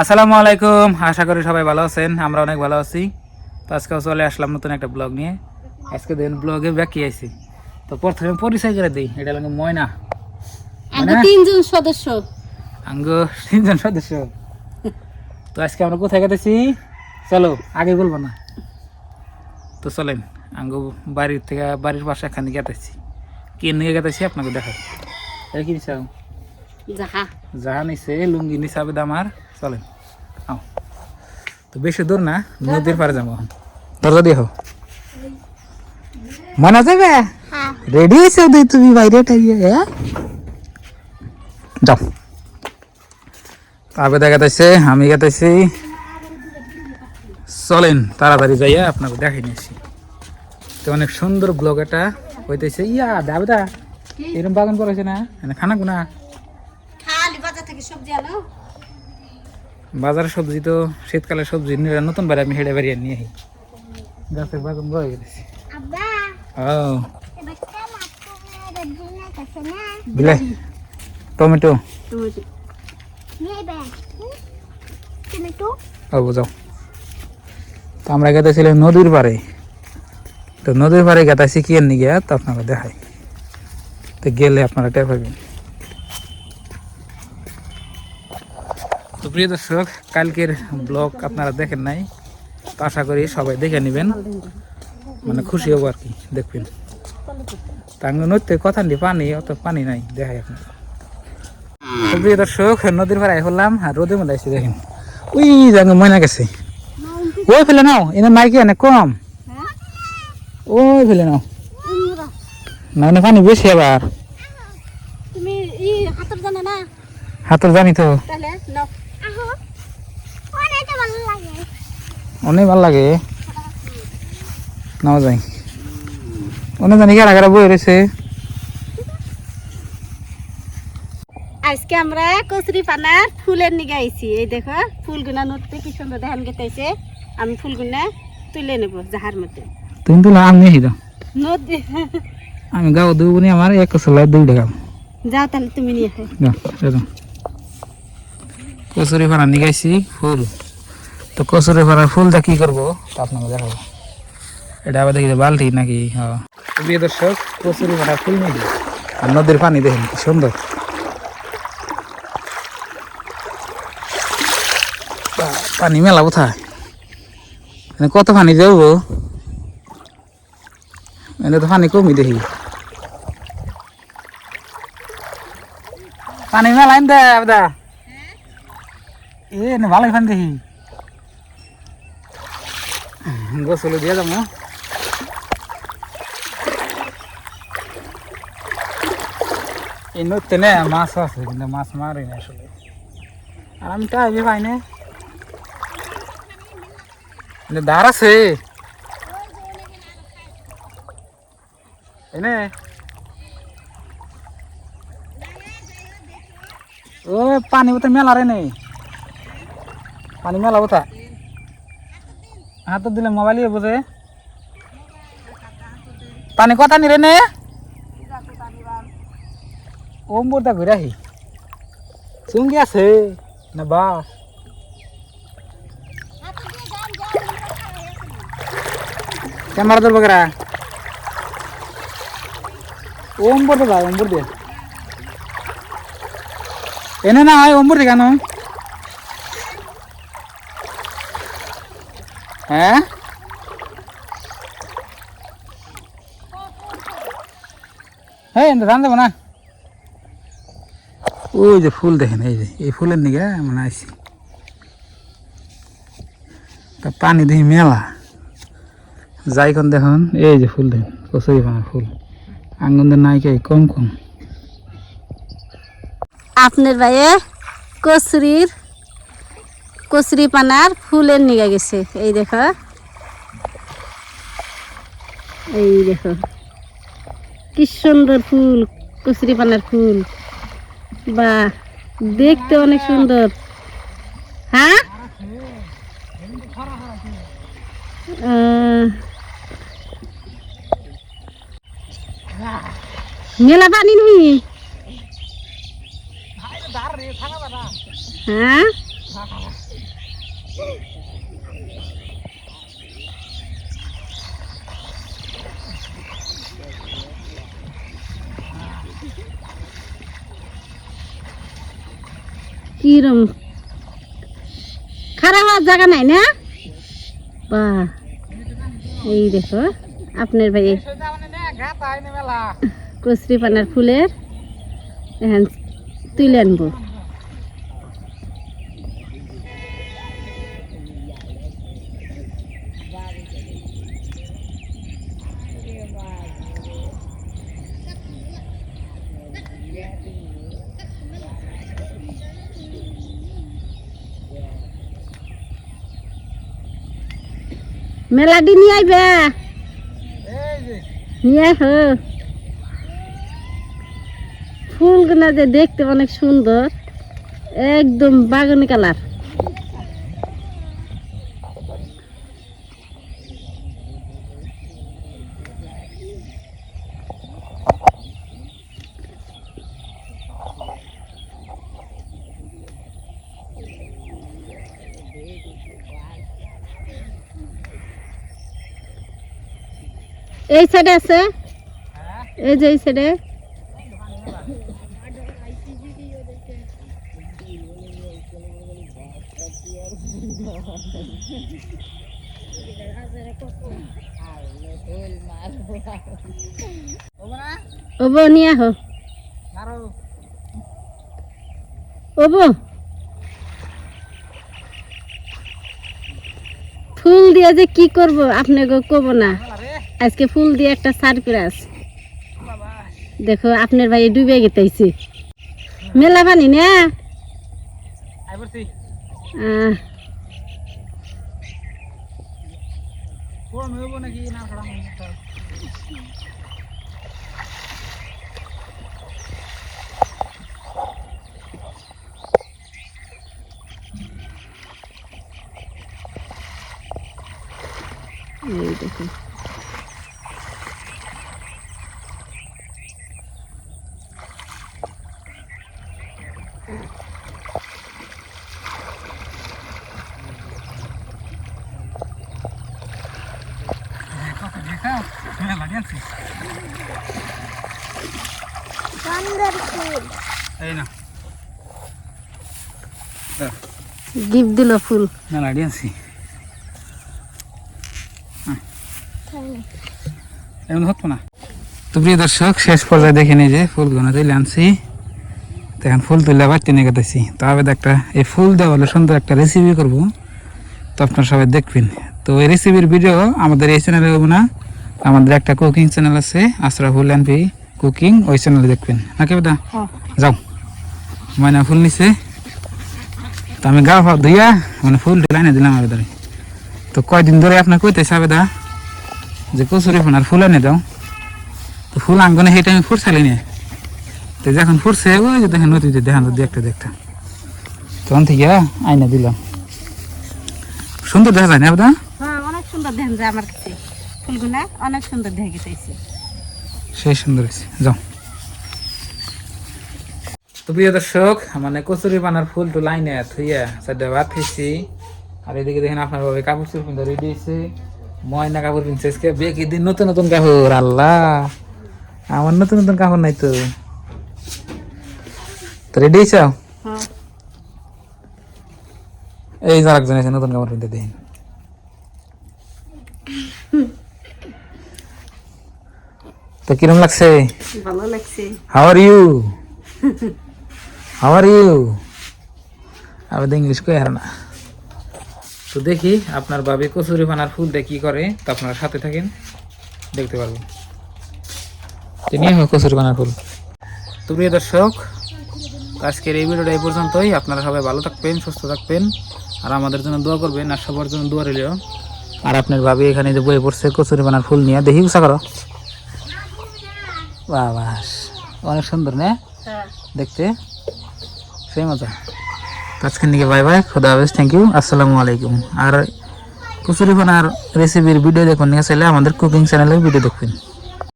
আসসালামু আলাইকুম। আশা করি সবাই ভালো আছেন। আমরা অনেক ভালো আছি। তো আজকেও চলে আসলাম নতুন একটা ব্লগ নিয়ে। আজকে দিন ব্লগে ব্যাকি আইছি তো প্রথমে পরিচয় করে দিই। এটা লাগে ময়না? তিনজন সদস্য। আঙ্গ তিনজন সদস্য। তো আজকে আমরা কোথায় গেতেছি? চলো আগে বলব না। তো চলেন আঙ্গ বাড়ির থেকে বাড়ির পাশে এখানে গেতেছি। কি নিয়ে গেতেছি আপনাকে দেখাই। এটা কি নিচাও যাহা। যাহা নিছে লুঙ্গি নিচাবে দামার চলেন। আও। তো বেশি দূর না নদীর পারে যাব। দরজা দিয়ে হো মনে যাবে? রেডি হয়েছে ওদের তুমি বাইরে হ্যাঁ? যাও। তবে দেখা যাচ্ছে আমি গেতেছি চলেন তাড়াতাড়ি যাইয়া আপনাকে দেখাই নিয়েছি তো অনেক সুন্দর ব্লগ এটা হইতেছে। ইয়া দাবদা এরকম বাগান করেছে না? এনে খানা গুনা। খালি বাজার থেকে সবজি আনো। বাজারের সবজি তো শীতকালের সবজি নিয়ে নতুন বাড়ি আমি হেঁটে বেরিয়ে নিয়ে আহি গাছের বাগান রয়ে গেছি। ও। বিলে টমেটো। ও বুঝাও তো আমরা গেতেছিলাম নদীর পাড়ে। তো নদীর পাড়ে গেতাছি কি নিয়ে তো আপনাকে দেখাই। তো গেলে আপনারা টের পাবেন। প্রিয় দর্শক কালকের ব্লগ আপনারা দেখেন নাই তো আশা করি সবাই দেখে নেবেন। মানে খুশি হব আর কি দেখবেন। তাঙ্গ নদীতে কথা নেই পানি অত পানি নাই দেখাই আপনার তো প্রিয় দর্শক নদীর পাড়ায় হলাম আর রোদে মধ্যে আসছি দেখেন। ওই যাঙ্গ ময়না গেছে। ওই ফেলে নাও এনে মাইকে অনেক কম। ওই ফেলে নাও। না না পানি বেশি আবার। হাতর জানি তো তাহলে নাও অনেক ভালো লাগে। নাও যাই অনেক জানি কারা কারা বই রয়েছে। আজকে আমরা কচুরি পানার ফুলের নিগে আইছি। এই দেখো ফুলগুনা নড়তে কি সুন্দর ধান গেতাইছে। আমি ফুলগুনা তুলে নেব জাহার মধ্যে। তুমি তো আমি নিয়ে দাও নদী আমি গাও দেবো নি আমার এক সেলাই দুই টাকা যাও তাহলে তুমি নিয়ে কচুরি ফাড়া নিগাইছি ফুল। তো কচুরি ফাড়ার ফুলটা কি করব? তা আপনাকে দেখাবো। এটা আবার দেখি বালতি নাকি? হ্যাঁ। প্রিয় দর্শক কচুরি ফাড়ার ফুল নিয়ে দিই। আর নদীর পানি দেখেন কি সুন্দর। পানি মেলা কোথায়? কত পানি যাব এনে তো পানি কমই দেখি। পানি মেলা দে আবদা। এ নে ভালোই পানি দেখি। গোসল দিয়ে যাব। এই নদীতে নে, মাছ আছে, কিন্তু মাছ মারি না আসলে। আর আমি টাইমে পাই না এনে আছে। এনে। ও, পানি বোতল মেলা রে নেই। পানি মেলা বোতা হাত দিলে মোবাইল বোঝে পানি কথা নি রে নে? ওম বোতা ঘুরে আহি চুঙ্গি আছে না বাস ক্যামেরা ধরবো কেরা ওম্বর তো ভাই ওম্বর দিয়ে এনে না হয় ওম্বর দিয়ে কেন? হ্যাঁ? হ্যাঁ ধান দেবো না। ওই যে ফুল দেখেন, এই যে, এই ফুলের নিগে মানে আইসি। তা পানি দেখি মেলা। যাইখন দেখুন, এই যে ফুল দেখুন, কচুরি পানা ফুল। আঙ্গনদের নাইকে কম কম। আপনার ভাইয়ে কচুরির কচুরি পানার ফুলের নিগে গেছে। এই দেখো। এই দেখো। কি সুন্দর ফুল, কচুরি পানার ফুল। বা দেখতে অনেক সুন্দর। হ্যাঁ? মেলা পানি নুই। হ্যাঁ? কিরম? খারাপ হওয়ার জায়গা নাই না? বা এই দেখো আপনার ভাই কচুরি পানার ফুলের এখন তুলে আনব। মেলাডি নিয়ে আইবে? নিয়ে আস। ফুলগুলা যে দেখতে অনেক সুন্দর একদম বাগানি কালার। এই সাইডে আছে? এই যে এই সাইডে ওবো, নিয়ে আহো। ওবো। ফুল দিয়ে যে কি করব আপনাকে কব না। আজকে ফুল দিয়ে একটা সারপ্রাইজ দেখো আপনার ভাই ডুবে গেতেছি। মেলা পানি না? এই দেখো এই না। গিফট দিল ফুল। এমন হতো না। তো প্রিয় দর্শক শেষ পর্যায়ে দেখে নিই যে ফুলগুলো তুলে আনছি। এখন ফুল তুলে বাড়তে নিয়ে গেতেছি। তো আবার একটা এই ফুল দেওয়া হলে সুন্দর একটা রেসিপি করব। তো আপনারা সবাই দেখবেন। তো এই রেসিপির ভিডিও আমাদের এই চ্যানেলে হবে না। আমাদের একটা কুকিং চ্যানেল আছে আশরাফুল অ্যান্ড পি কুকিং ওই চ্যানেলে দেখবেন। নাকি বেদা যাও। ময়না ফুল নিছে। তো আমি গা ফাও ধুইয়া মানে ফুল লাইনে দিলাম আবেদারে তো কয়দিন ধরে আপনার কইতেছে আবেদা যে কচুরি ফোনার ফুল এনে দাও। তো ফুল আঙ্গনে সেই টাইমে ফুটছালি নিয়ে তো যখন ফুটছে ওই যে দেখেন নদীতে দেখান তো দেখতে দেখতে। তখন থেকে আয়না দিলাম। সুন্দর দেখা যায় না আবেদা হ্যাঁ অনেক সুন্দর দেখেন যে আমার কাছে। ফুলগুলা অনেক সুন্দর দেখে গেছে। সেই সুন্দর হয়েছে। যাও। তো প্রিয় দর্শক মানে কচুরি পানার ফুল তো লাইনে থুইয়া চারটা ভাত খেয়েছি আর এদিকে দেখেন আপনার ভাবে কাপড় চোপড় পিন্ধা রেডি হয়েছে। ময়না কাপড় পিনছে আজকে। বেকি দিন নতুন নতুন কাপড়? আল্লাহ! আমার নতুন নতুন কাপড় নাই তো। তো রেডি হয়েছ? হ্যাঁ। এই যে আরেকজন আছে নতুন কাপড় পিনতে দেখেন তো কিরম লাগছে? ভালো লাগছে। Are you? How are you? আমি তো ইংলিশ কই আর না। তো দেখি আপনার বাবে কচুরি পানার ফুল দিয়ে কি করে তো আপনারা সাথে থাকেন দেখতে পারবেন তো নিয়ে হোক কচুরি পানার ফুল। তো প্রিয় দর্শক আজকের এই ভিডিওটা এই পর্যন্তই। আপনারা সবাই ভালো থাকবেন সুস্থ থাকবেন আর আমাদের জন্য দোয়া করবেন আর সবার জন্য দোয়া রইল। আর আপনার ভাবি এখানে যে বই পড়ছে কচুরি পানার ফুল নিয়ে দেখি উষা করো। বাহ বাস অনেক সুন্দর না? হ্যাঁ। দেখতে? সেই মজা। তো আজকের দিকে বাই বাই খুদা হাফেজ থ্যাংক ইউ আসসালামু আলাইকুম। আর কচুরি আর রেসিপির ভিডিও দেখুন নিয়ে চাইলে আমাদের কুকিং চ্যানেলের ভিডিও দেখবেন।